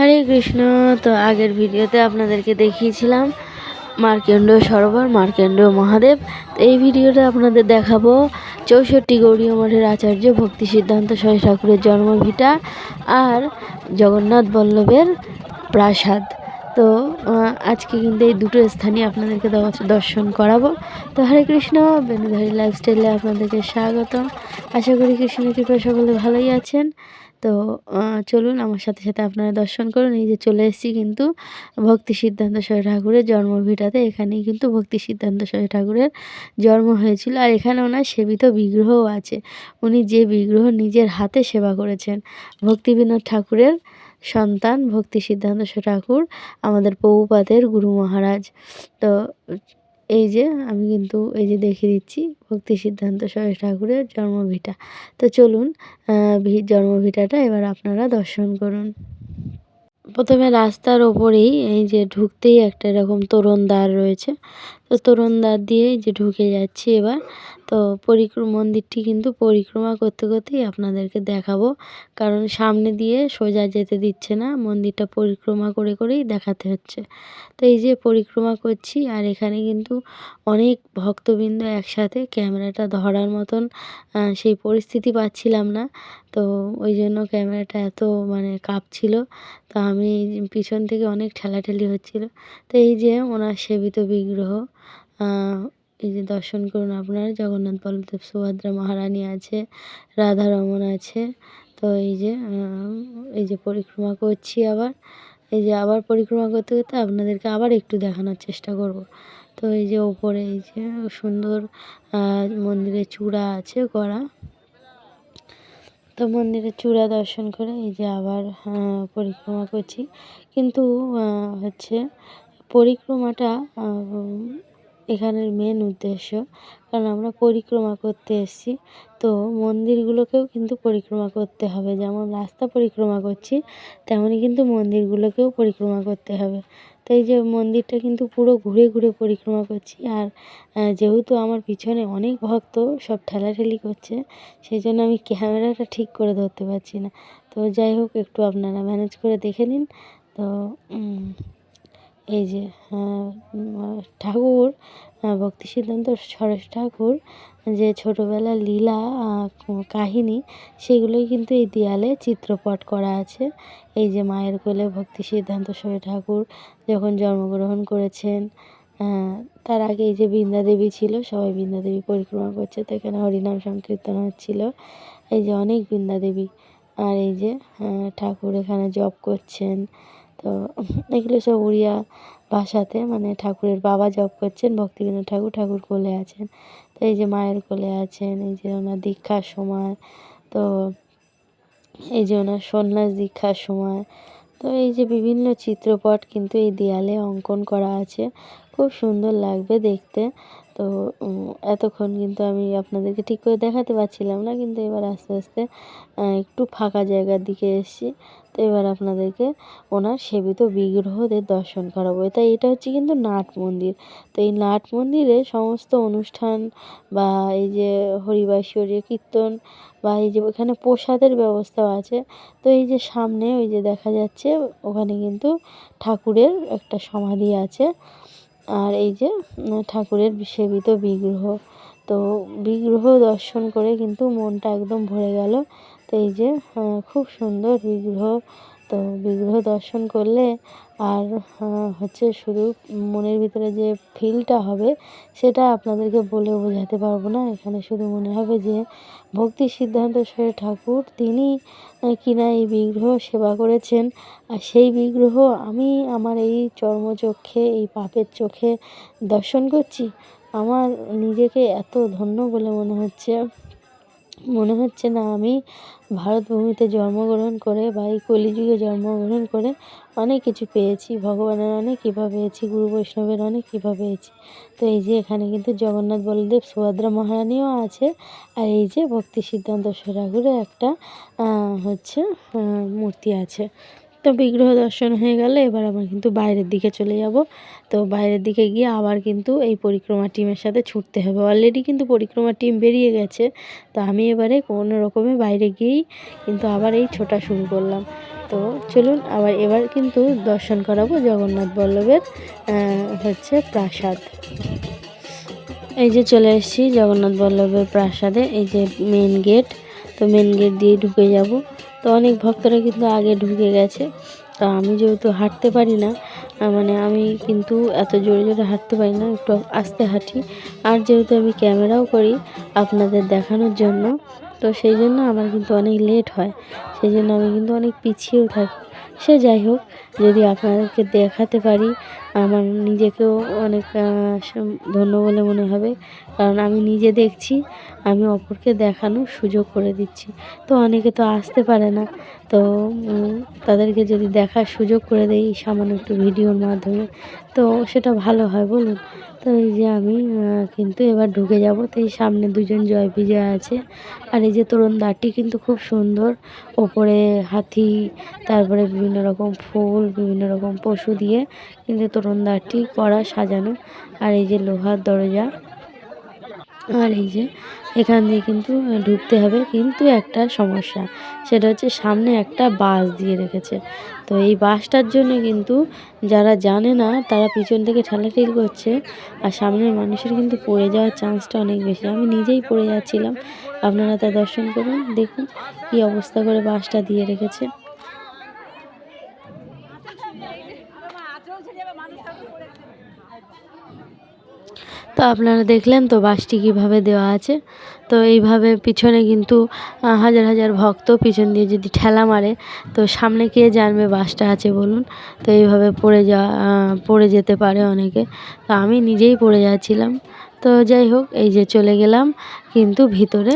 হরে কৃষ্ণ, তো আগের ভিডিওতে আপনাদেরকে দেখিয়েছিলাম মার্কেন্ডীয় সরোবর মার্কেন্ডীয় মহাদেব। এই ভিডিওটা আপনাদের দেখাবো চৌষট্টি গৌরীয় মঠের আচার্য ভক্তি সিদ্ধান্ত সয় ঠাকুরের জন্মভিটা আর জগন্নাথ বল্লভের প্রাসাদ। তো আজকে কিন্তু এই দুটো স্থানই আপনাদেরকে দর্শন করাবো। তো হরে কৃষ্ণ বেনুধারী লাইফস্টাইলে আপনাদেরকে স্বাগতম। আশা করি কৃষ্ণ কৃপায় সকলে ভালোই আছেন। তো চলুন আমার সাথে সাথে আপনারা দর্শন করুন। এই যে চলে এসেছি কিন্তু ভক্তি সিদ্ধান্ত সয় ঠাকুরের জন্মভিটাতে। এখানেই কিন্তু ভক্তি সিদ্ধান্ত সয় ঠাকুরের জন্ম হয়েছিল। আর এখানে ওনার সেবিত বিগ্রহও আছে। উনি যে বিগ্রহ নিজের হাতে সেবা করেছেন। ভক্তি বিনোদ ঠাকুরের সন্তান ভক্তি সিদ্ধান্ত ঠাকুর আমাদের পৌপাদের গুরু মহারাজ। তো এই যে আমি কিন্তু এই যে দেখিয়ে দিচ্ছি ভক্তি সিদ্ধান্ত সরেশ ঠাকুরের জন্মভিটা। তো চলুন জন্মভিটাটা এবার আপনারা দর্শন করুন। প্রথমে রাস্তার ওপরেই এই যে ঢুকতেই একটা এরকম তোরণদ্বার রয়েছে। তো তোরণ দ্বার দিয়েই যে ঢুকে যাচ্ছি এবার। তো পরিক্রম, মন্দিরটি কিন্তু পরিক্রমা করতে করতেই আপনাদেরকে দেখাবো। কারণ সামনে দিয়ে সোজা যেতে দিচ্ছে না, মন্দিরটা পরিক্রমা করে করেই দেখাতে হচ্ছে। তো এই যে পরিক্রমা করছি, আর এখানে কিন্তু অনেক ভক্তবৃন্দ একসাথে ক্যামেরাটা ধরার মতন সেই পরিস্থিতি পাচ্ছিলাম না। তো ওই জন্য ক্যামেরাটা এত মানে কাঁপছিল। তো আমি পিছন থেকে অনেক ঠেলাঠেলি হচ্ছিল। তো এই যে ওনার সেবিত বিগ্রহ এই যে দর্শন করুন আপনারা, জগন্নাথ বলদেব সুভদ্রা মহারানী আছে, রাধারমন আছে, তো এই যে এই যে পরিক্রমা করছি আবার, এই যে আবার পরিক্রমা করতে করতে আপনাদেরকে আবার একটু দেখানোর চেষ্টা করব। তো এই যে ওপরে এই যে সুন্দর মন্দিরের চূড়া আছে করা। তো মন্দিরের চূড়া দর্শন করে এই যে আবার পরিক্রমা করছি। কিন্তু হচ্ছে পরিক্রমাটা এখানের মেন উদ্দেশ্য। কারণ আমরা পরিক্রমা করতে এসেছি। তো মন্দিরগুলোকেও কিন্তু পরিক্রমা করতে হবে। যেমন রাস্তা পরিক্রমা করছি তেমনই কিন্তু মন্দিরগুলোকেও পরিক্রমা করতে হবে। তো এই যে মন্দিরটা কিন্তু পুরো ঘুরে ঘুরে পরিক্রমা করছি। আর যেহেতু আমার পিছনে অনেক ভক্ত সব ঠেলাঠেলি করছে সেই জন্য আমি ক্যামেরাটা ঠিক করে ধরতে পারছি না। তো যাই হোক, একটু আপনারা ম্যানেজ করে দেখে নিন। তো এই যে ঠাকুর আহ, ভক্তি সিদ্ধান্ত সরস ঠাকুর যে ছোটোবেলার লীলা কাহিনী সেগুলোই কিন্তু এই দেয়ালে চিত্রপট করা আছে। এই যে মায়ের কোলে ভক্তি সিদ্ধান্ত সরস ঠাকুর যখন জন্মগ্রহণ করেছেন তার আগে এই যে বৃন্দা দেবী ছিল সবাই বৃন্দা দেবী পরিক্রমা করছে তো এখানে হরিনাম সংকীর্তন হচ্ছিল। এই যে অনেক বৃন্দা দেবী আর এই যে আহ, ঠাকুর এখানে জপ করছেন। তো এগুলো সব উড়িয়া ভাষাতে মানে ঠাকুরের বাবা জপ করছেন ভক্তিবিনোদ ঠাকুর ঠাকুর কোলে আছেন। তো এই যে মায়ের কোলে আছেন, এই যে ওনার দীক্ষার সময়, তো এই যে ওনার সন্ন্যাস দীক্ষার সময়, তো এই যে বিভিন্ন চিত্রপট কিন্তু এই দেয়ালে অঙ্কন করা আছে। খুব সুন্দর লাগবে দেখতে। তো এতক্ষণ কিন্তু আমি আপনাদেরকে ঠিক করে দেখাতে পারছিলাম না, কিন্তু এবার আস্তে আস্তে একটু ফাঁকা জায়গার দিকে এসেছি। তো এবার আপনাদেরকে ওনার সেবিত বিগ্রহদের দর্শন করাবো। তাই এটা হচ্ছে কিন্তু নাট মন্দির। তো এই নাট মন্দিরে সমস্ত অনুষ্ঠান বা এই যে হরিবাসরী কীর্তন বা এই যে ওখানে প্রসাদের ব্যবস্থাও আছে। তো এই যে সামনে ওই যে দেখা যাচ্ছে, ওখানে কিন্তু ঠাকুরের একটা সমাধি আছে। আর এই যে ঠাকুরের সেবিত বিগ্রহ। তো বিগ্রহ দর্শন করে কিন্তু মনটা একদম ভরে গেল। তো এই যে খুব সুন্দর বিগ্রহ। তো বিগ্রহ দর্শন করলে আর হচ্ছে শুধু মনের ভিতরে যে ফিলটা হবে, সেটা আপনাদেরকে বলে বোঝাতে পারব না। এখানে শুধু মনে হবে যে, ভক্তি সিদ্ধান্ত সরে ঠাকুর, তিনি কিনা এই বিগ্রহ সেবা করেছেন। আর সেই বিগ্রহ আমি আমার এই চর্মচক্ষে, এই পাপের চোখে দর্শন করছি। আমার নিজেকে এত ধন্য বলে মনে হচ্ছে। মনে হচ্ছে না আমি ভারতভূমিতে জন্মগ্রহণ করে বা এই কলিযুগে জন্মগ্রহণ করে অনেক কিছু পেয়েছি। ভগবানের অনেক কৃপা পেয়েছি, গুরু বৈষ্ণবের অনেক কৃপা পেয়েছি। তো এই যে এখানে কিন্তু জগন্নাথ বলদেব, সুভদ্রা মহারানীও আছে। আর এই যে ভক্তি সিদ্ধান্ত সরাগুরে একটা হচ্ছে মূর্তি আছে। তো বিগ্রহ দর্শন হয়ে গেলে, এবার আমরা কিন্তু বাইরের দিকে চলে যাব। তো বাইরের দিকে গিয়ে আবার কিন্তু এই পরিক্রমা টিমের সাথে ছুটতে হবে। অলরেডি কিন্তু পরিক্রমা টিম বেরিয়ে গেছে, তো আমি এবারে কোনো রকমে বাইরে গিয়েই কিন্তু আবার এই ছোটা শুরু করলাম। তো চলুন, আবার এবার কিন্তু দর্শন করাবো জগন্নাথ বল্লভের হচ্ছে প্রাসাদ। এই যে চলে এসেছি জগন্নাথ বল্লভের প্রাসাদে, এই যে মেন গেট তো মেন গেট দিয়ে ঢুকে যাব। তো অনেক ভক্তরা কিন্তু আগে ঢুকে গেছে। তো আমি যেহেতু হাঁটতে পারি না মানে আমি কিন্তু এত জোরে জোরে হাঁটতে পারি না, একটু আস্তে হাঁটি। আর যেহেতু আমি ক্যামেরাও করি আপনাদের দেখানোর জন্য, তো সেই জন্য আমার কিন্তু অনেক লেট হয়। সেই জন্য আমি কিন্তু অনেক পিছিয়েও থাকি। সে যাই হোক, যদি আপনাদেরকে দেখাতে পারি, আমার নিজেকেও অনেক ধন্য বলে মনে হবে। কারণ আমি নিজে দেখছি, আমি অপরকে দেখানোর সুযোগ করে দিচ্ছি। তো অনেকে তো আসতে পারে না। তো তাদেরকে যদি দেখার সুযোগ করে দেই সামান্য একটু ভিডিওর মাধ্যমে, তো সেটা ভালো হয় বলুন। তো এই যে আমি কিন্তু এবার ঢুকে যাব। তো এই সামনে দুজন জয় বিজয় আছে। আর এই যে তরুণ তোরণদ্বারটি কিন্তু খুব সুন্দর। ওপরে হাতি, তারপরে বিভিন্ন রকম ফুল, বিভিন্ন রকম পশু দিয়ে কিন্তু তরুণ তোরণদ্বারটি করা সাজানো। আর এই যে লোহার দরজা আর এই যে, এখান দিয়ে কিন্তু ঢুকতে হবে। কিন্তু একটা সমস্যা, সেটা হচ্ছে সামনে একটা বাস দিয়ে রেখেছে। তো এই বাসটার জন্য কিন্তু যারা জানে না, তারা পিছন থেকে ঠেলাঠেল করছে। আর সামনের মানুষের কিন্তু পড়ে যাওয়ার চান্সটা অনেক বেশি। আমি নিজেই পড়ে যাচ্ছিলাম। আপনারা তা দর্শন করুন, দেখুন কী অবস্থা করে বাসটা দিয়ে রেখেছে। তো আপনারা দেখলেন তো বাসটি কীভাবে দেওয়া আছে। তো এইভাবে পিছনে কিন্তু হাজার হাজার ভক্ত পিছন দিয়ে যদি ঠেলা মারে, তো সামনে কে জানবে বাসটা আছে বলুন। তো এইভাবে পড়ে যা পড়ে যেতে পারে অনেকে। তো আমি নিজেই পড়ে যাচ্ছিলাম। তো যাই হোক, এই যে চলে গেলাম, কিন্তু ভিতরে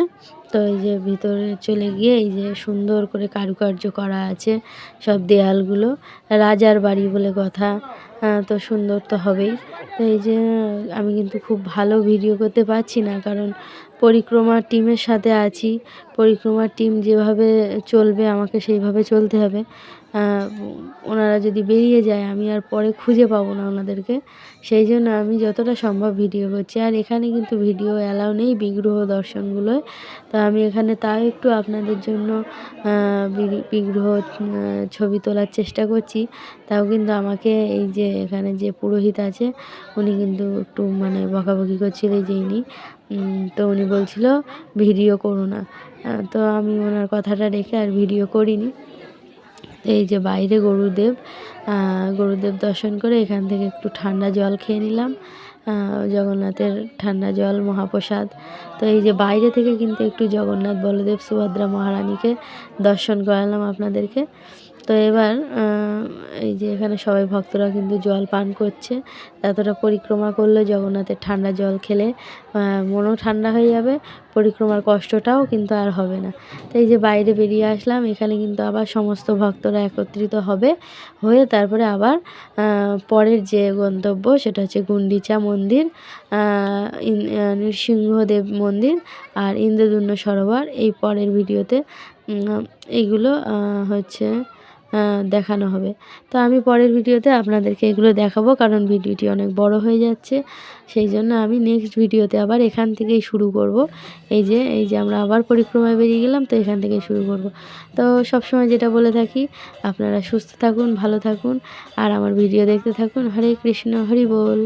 তো এই যে ভিতরে চলে গিয়ে এই যে সুন্দর করে কারুকার্য করা আছে সব দেয়ালগুলো। রাজার বাড়ি বলে কথা তো সুন্দর তো হবেই। তো এই যে আমি কিন্তু খুব ভালো ভিডিও করতে পারছি না কারণ পরিক্রমা টিমের সাথে আছি। পরিক্রমা টিম যেভাবে চলবে আমাকে সেইভাবে চলতে হবে। ওনারা যদি বেরিয়ে যায়, আমি আর পরে খুঁজে পাবো না ওনাদেরকে। সেই জন্য আমি যতটা সম্ভব ভিডিও করছি। আর এখানে কিন্তু ভিডিও অ্যালাউ নেই বিগ্রহ দর্শনগুলোয়। তো আমি এখানে তাও একটু আপনাদের জন্য বিগ্রহ ছবি তোলার চেষ্টা করছি। তাও কিন্তু আমাকে এই যে এখানে যে পুরোহিত আছে, উনি কিন্তু একটু মানে বকাবকি করছিল যে ইনি তো উনি বলছিল, ভিডিও করো না। তো আমি ওনার কথাটা রেখে আর ভিডিও করিনি। এই যে বাইরে গরুদেব গরুদেব দর্শন করে এখান থেকে একটু ঠান্ডা জল খেয়ে নিলাম। জগন্নাথের ঠান্ডা জল, মহাপ্রসাদ। তো এই যে বাইরে থেকে কিন্তু একটু জগন্নাথ বলদেব, সুভদ্রা মহারানীকে দর্শন করালাম আপনাদেরকে। তো এবার এই যে এখানে সবাই ভক্তরা কিন্তু জল পান করছে। এতটা পরিক্রমা করলে জগন্নাথের ঠান্ডা জল খেলে। মনও ঠান্ডা হয়ে যাবে, পরিক্রমার কষ্টটাও কিন্তু আর হবে না। তো এই যে বাইরে বেরিয়ে আসলাম, এখানে কিন্তু আবার সমস্ত ভক্তরা একত্রিত হবে হয়ে তারপরে আবার পরের যে গন্তব্য সেটা হচ্ছে গুন্ডিচা মন্দির নৃসিংহদেব মন্দির আর ইন্দ্রদুন্ন সরোবর। এই পরের ভিডিওতে এইগুলো হচ্ছে দেখানো হবে। তো আমি পরের ভিডিওতে আপনাদেরকে এগুলো দেখাবো, কারণ ভিডিওটি অনেক বড় হয়ে যাচ্ছে। সেই জন্য আমি নেক্সট ভিডিওতে আবার এখান থেকেই শুরু করব। এই যে এই যে আমরা আবার পরিক্রমায় বেরিয়ে গেলাম, তো এখান থেকেই শুরু করব। তো সবসময় যেটা বলে থাকি, আপনারা সুস্থ থাকুন, ভালো থাকুন, আর আমার ভিডিও দেখতে থাকুন। হরে কৃষ্ণ, হরি বল।